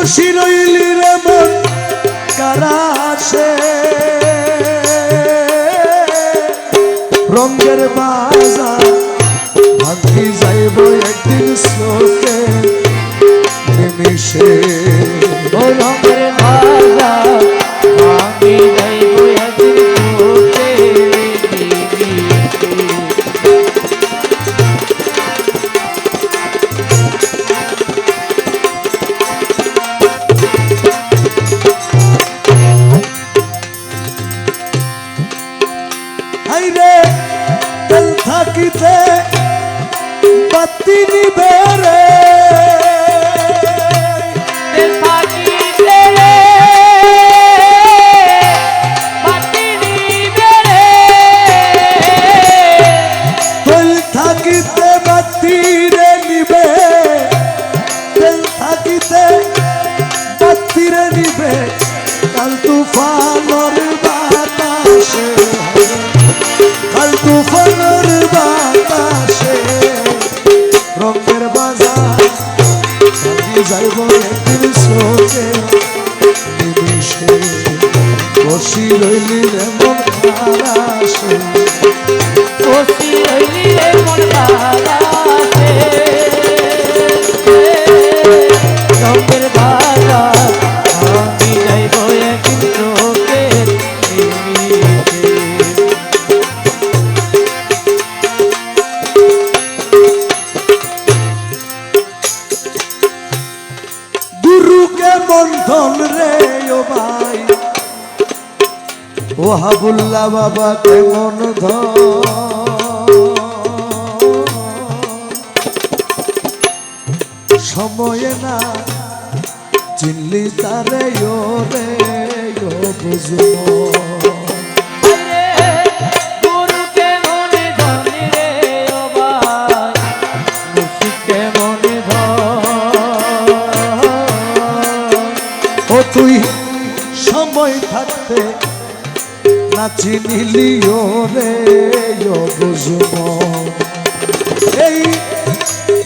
বসি রইলি রে মন কারাসে রঙের বাজার ভাঙ্গি যাইব একদিন স্রোতে নিমিশে রঙের ভাজা আমি যাইব একদিন তোকে নিমিশে। নিবে রে। তেল থাকিতে বাতি নিবে রে। থাকিতে বাতি নিবে। কাল তুফানর তুফানর বাতাসে রঙের বাজার যাইব একদিন নিমিশে বসি রইলি রে। বন্ধন রে ও ভাই। ও হাবুল্লা বাবা কেমন সময়ে না চিনলি তারে ও রে ও বুঝব। নাচি নিলি ও রে বুঝব এই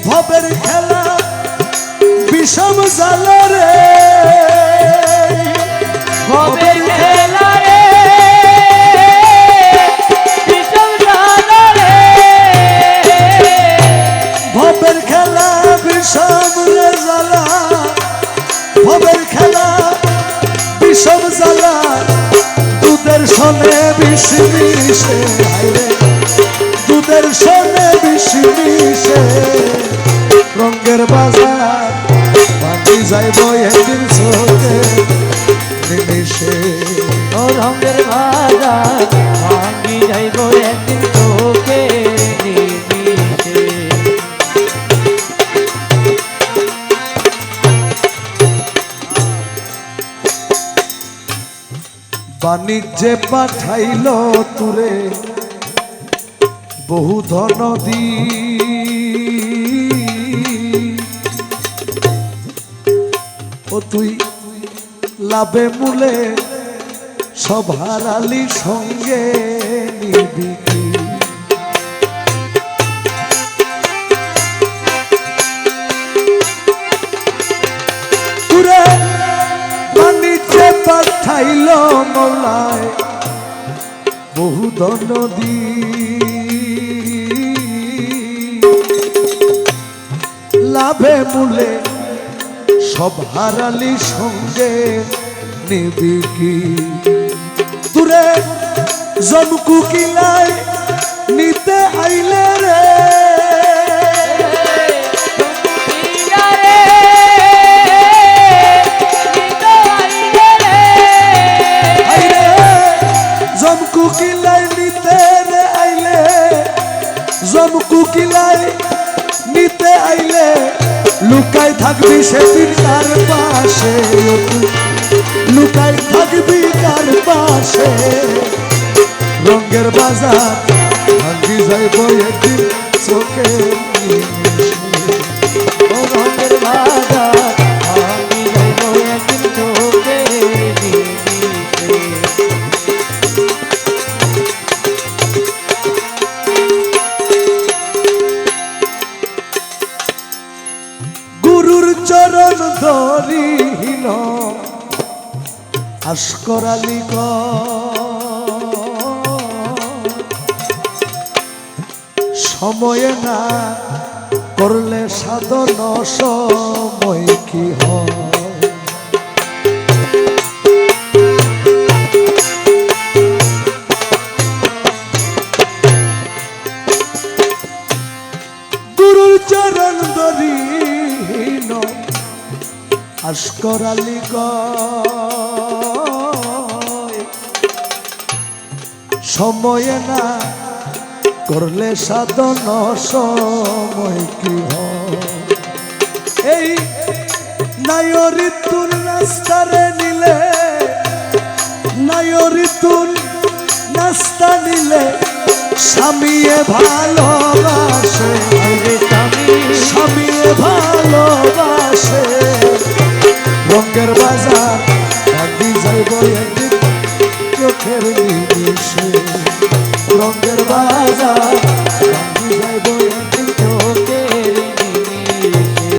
ভবের খেলা বিষম জালে রে। ভবের খেলা রে বিষম জানা রে। ভবের খেলা বিষম রে জ্বালা ভবের খেলা বিষম দুধের সনে বিষ মিশে দুধের সনে বিষ মিশে। রঙ্গের বাজার, বাকি যাইব একদিন চোখে নিমিশে রঙের ভাজা ভাঙ্গি যাইব একদিন বাণিজ্যে পাঠাইল তুরে বহু ধন দি। ও তুই লাভে মূলে সব হারালি সঙ্গে নিবি। পাঠাইল মলায় বহু দনদী লাভে মূলে সব হারালি সঙ্গে নিবি কি? তুরে জমকু কিলায় নিতে আইলে লুকাই থাকবি সেদিন কার পাশে। লুকাই থাকবি কার পাশে। রঙের বাজার ভাঙ্গি যাইব একদিন চোখে। ভাস্কর আলী গ সময়ে না করলে সাধন সময় কি হয়? গুরুর চরণ দরিহীন আস্কর আলী সময়ে না করলে সাধন সময় কি? এই নায়রিতুর রাস্তারে নিলে নায়রিতুর নাস্তা নিলে স্বামীয়ে ভালোবাসে স্বামীয়ে ভালোবাসে রঙের বাজার যাইব চোখের নিমিষে রঙের বাজার যাইব